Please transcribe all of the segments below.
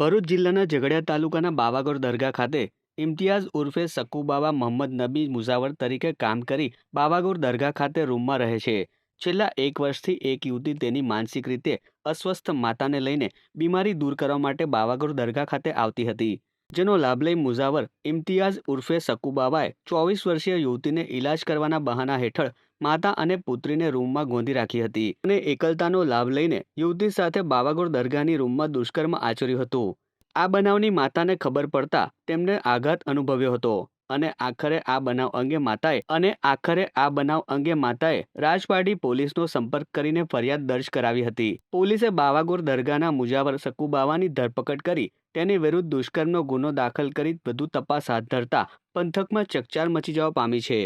ભરૂચ જિલ્લાના ઝઘડિયા તાલુકાના બાવાગોર દરગાહ ખાતે ઇમ્તિયાઝ ઉર્ફે સકુબાવા મોહમ્મદ નબી મુઝાવર તરીકે કામ કરી બાવાગોર દરગાહ ખાતે રૂમમાં રહે છે. છેલ્લા એક વર્ષથી એક યુવતી તેની માનસિક રીતે અસ્વસ્થ માતાને લઈને બીમારી દૂર કરવા માટે બાવાગોર દરગાહ ખાતે આવતી હતી. જેનો લાભ લઈ મુઝાવર ઇમ્તિયાઝ ઉર્ફે સકુબાવાએ ચોવીસ વર્ષીય યુવતીને ઇલાજ કરવાના બહાના હેઠળ માતા અને પુત્રીને રૂમમાં ગોંધી રાખી હતી અને એકલતાનો લાભ લઈને યુવતી સાથે બાવાગોર દરગાહની રૂમમાં દુષ્કર્મ આચર્યું હતું. આ બનાવની માતાને ખબર પડતા તેમને આઘાત અનુભવ્યો હતો અને આખરે આ બનાવ અંગે માતાએ અને આખરે આ બનાવ અંગે માતાએ રાજપાડી પોલીસનો સંપર્ક કરીને ફરિયાદ દર્જ કરાવી હતી. પોલીસે બાવાગોર દરગાહના મુજાવર સકુબાવાની ધરપકડ કરી તેની વિરુદ્ધ દુષ્કર્મનો ગુનો દાખલ કરી વધુ તપાસ હાથ ધરતા પંથકમાં ચકચાર મચી જવા પામી છે.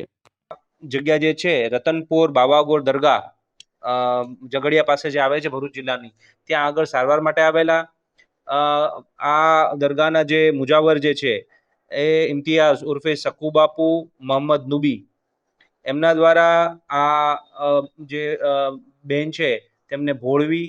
જગ્યા જે છે, રતનપુર બાવાગોર દરગાહ ઝઘડિયા પાસે જે આવે છે ભરૂચ જિલ્લાની, ત્યાં આગળ સારવાર માટે આવેલા આ દરગાહના જે મુજાવર જે છે, એ ઇમ્તિયાઝ ઉર્ફે સકુબાપુ મોહમ્મદ નુબી, એમના દ્વારા આ જે બહેન છે, તેમને ભોળવી